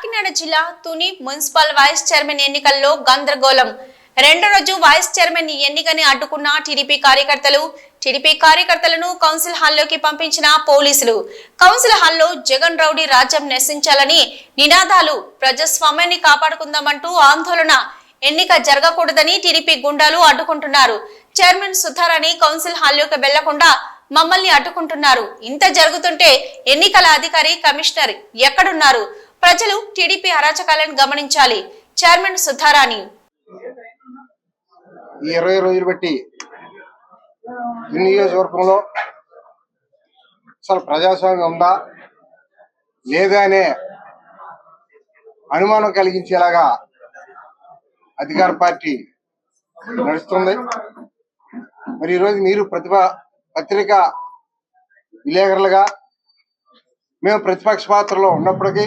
కాకినాడ జిల్లా Tuni municipal vice chairman ఎన్నికల్లో గందరగోళం. రెండో రోజు వైస్ చైర్మన్ ఎన్నికని అడ్డుకున్న టీడీపీ కార్యకర్తలు టీడీపీ కార్యకర్తలను కౌన్సిల్ హాల్లోకి పంపించిన పోలీసులు. కౌన్సిల్ హాల్లో జగన్ రౌడీ రాజ్యం నశించాలని నినాదాలు ప్రజాస్వామ్యాన్ని కాపాడుకుందామంటూ ఆందోళన. ఎన్నిక జరగకూడదని టీడీపీ గుండాలు అడ్డుకుంటున్నారు. చైర్మన్ సుధారాణి కౌన్సిల్ హాల్లోకి వెళ్ళకుండా మమ్మల్ని అడ్డుకుంటున్నారు. ఇంత జరుగుతుంటే ఎన్నికల అధికారి కమిషనర్ ఎక్కడున్నారు? ప్రజలు టీడీపీ అరాచకాలను గమనించాలి. చైర్మన్ సుధారాణి. ఈ ఇరవై రోజులు బట్టి నియోజకవర్గంలో అసలు ప్రజాస్వామ్యం ఉందా? లేదా అనే అనుమానం కలిగించేలాగా అధికార పార్టీ నడుస్తుంది. మరి ఈరోజు మీరు ప్రతిభ పత్రిక విలేకరులుగా మేము ప్రతిపక్ష పాత్రలో ఉన్నప్పటికీ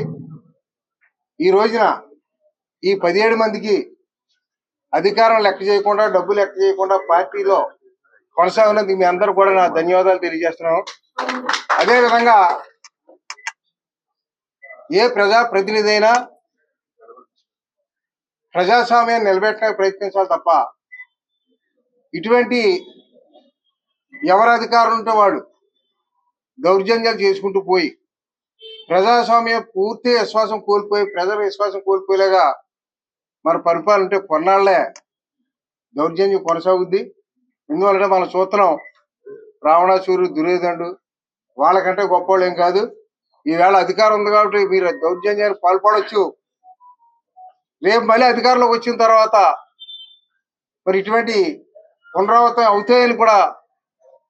ఈ రోజున ఈ పదిహేడు మందికి అధికారం లెక్క చేయకుండా డబ్బు లెక్క చేయకుండా పార్టీలో కొనసాగినందుకు మీ అందరూ కూడా నా ధన్యవాదాలు తెలియజేస్తున్నాను. అదే విధంగా ఏ ప్రజా ప్రతినిధి అయినా ప్రజాస్వామ్యాన్ని నిలబెట్టడానికి ప్రయత్నించాలి తప్ప ఇటువంటి ఎవరు అధికారం ఉంటే వాడు దౌర్జన్యాలు చేసుకుంటూ పోయి ప్రజాస్వామ్య పూర్తి విశ్వాసం కోల్పోయి ప్రజల విశ్వాసం కోల్పోయేలాగా మన పరిపాలన ఉంటే కొన్నాళ్ళే దౌర్జన్యం కొనసాగుద్ది. ఎందువల్ల మనం చూస్తున్నాం రావణాసూరు దుర్యోధనుడు వాళ్ళకంటే గొప్పవాళ్ళు ఏం కాదు. ఈవేళ అధికారం ఉంది కాబట్టి మీరు దౌర్జన్యానికి పాల్పడవచ్చు రేపు మళ్ళీ అధికారంలోకి వచ్చిన తర్వాత మరి ఇటువంటి పునరావృతం అవుతాయని కూడా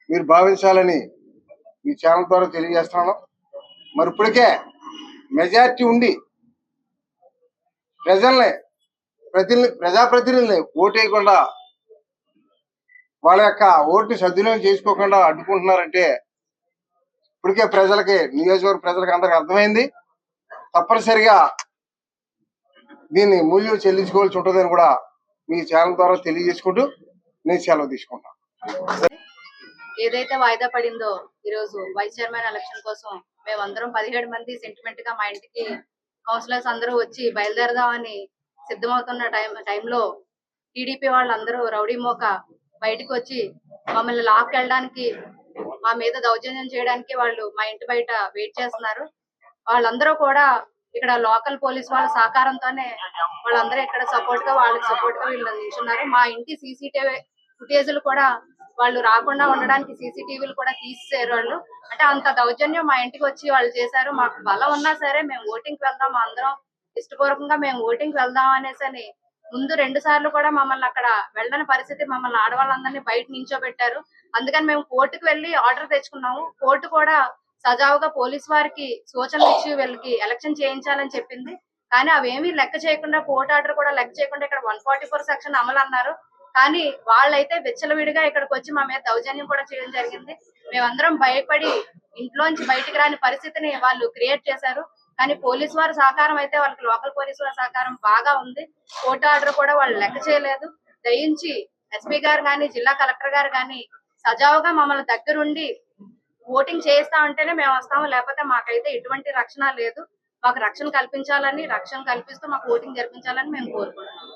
మీరు భావించాలని మీ ఛానల్ ద్వారా తెలియజేస్తున్నాను. మరి ఇప్పటికే మెజారిటీ ఉండి ప్రజల్ని ప్రతిని ప్రజాప్రతినిధుల్ని ఓటేయకుండా వాళ్ళ యొక్క ఓటు సద్వినియోగం చేసుకోకుండా అడ్డుకుంటున్నారంటే ఇప్పటికే ప్రజలకి నియోజకవర్గ ప్రజలకు అందరికి అర్థమైంది. తప్పనిసరిగా దీన్ని మూల్యం చెల్లించుకోవాల్సి ఉంటుందని కూడా మీ ఛానల్ ద్వారా తెలియజేసుకుంటూ నేను సెలవు తీసుకుంటాను ఏదైతే వాయిదా పడిందో ఈరోజు వైస్ చైర్మన్ ఎలక్షన్ కోసం మేమందరం పదిహేడు మంది సెంటిమెంట్గా మా ఇంటికి కౌన్సిలర్స్ అందరూ వచ్చి బయలుదేరదామని సిద్ధమవుతున్న టైం టైంలో టీడీపీ వాళ్ళందరూ రౌడీ మోక బయటకు వచ్చి మమ్మల్ని లాక్కెళ్ళడానికి మా మీద దౌర్జన్యం చేయడానికి వాళ్ళు మా ఇంటి బయట వెయిట్ చేస్తున్నారు. వాళ్ళందరూ కూడా ఇక్కడ లోకల్ పోలీస్ వాళ్ళ సహకారంతోనే వాళ్ళందరూ ఇక్కడ సపోర్ట్గా వాళ్ళకి సపోర్ట్గా వీళ్ళు నిల్చున్నారు. మా ఇంటి సీసీటీవీ ఫుటేజ్లు కూడా వాళ్ళు రాకుండా ఉండడానికి సీసీటీవీలు కూడా తీసేశారు వాళ్ళు. అంటే అంత దౌర్జన్యం మా ఇంటికి వచ్చి వాళ్ళు చేశారు. మాకు బలం ఉన్నా సరే మేము ఓటింగ్కి వెళ్దాం అందరం. ఇష్టపూర్వకంగా మేము ఓటింగ్కి వెళ్దాం అనేసి అని ముందు రెండు సార్లు కూడా మమ్మల్ని అక్కడ వెళ్ళని పరిస్థితి మమ్మల్ని ఆడవాళ్ళందరినీ బయట నించోబెట్టారు. అందుకని మేము కోర్టుకు వెళ్ళి ఆర్డర్ తెచ్చుకున్నాము. కోర్టు కూడా సజావుగా పోలీస్ వారికి సూచనలు ఇచ్చి వీళ్ళకి ఎలక్షన్ చేయించాలని చెప్పింది. కానీ అవేమీ లెక్క చేయకుండా కోర్టు ఆర్డర్ కూడా లెక్క చేయకుండా ఇక్కడ వన్ ఫార్టీ ఫోర్ సెక్షన్ అమలు అన్నారు. కానీ వాళ్ళైతే విచ్చలవిడిగా ఇక్కడికి వచ్చి మా మీద దౌర్జన్యం కూడా చేయడం జరిగింది. మేమందరం భయపడి ఇంట్లోంచి బయటికి రాని పరిస్థితిని వాళ్ళు క్రియేట్ చేశారు. కానీ పోలీస్ వారి సహకారం అయితే వాళ్ళకి లోకల్ పోలీస్ వారి సహకారం బాగా ఉంది. కోర్టు ఆర్డర్ కూడా వాళ్ళు లెక్క చేయలేదు. దయించి ఎస్పీ గారు కానీ జిల్లా కలెక్టర్ గారు కానీ సజావుగా మమ్మల్ని దగ్గరుండి ఓటింగ్ చేస్తా ఉంటేనే మేము వస్తాము. లేకపోతే మాకైతే ఎటువంటి రక్షణ లేదు. మాకు రక్షణ కల్పించాలని రక్షణ కల్పిస్తూ మాకు ఓటింగ్ జరిపించాలని మేము కోరుకుంటున్నాం.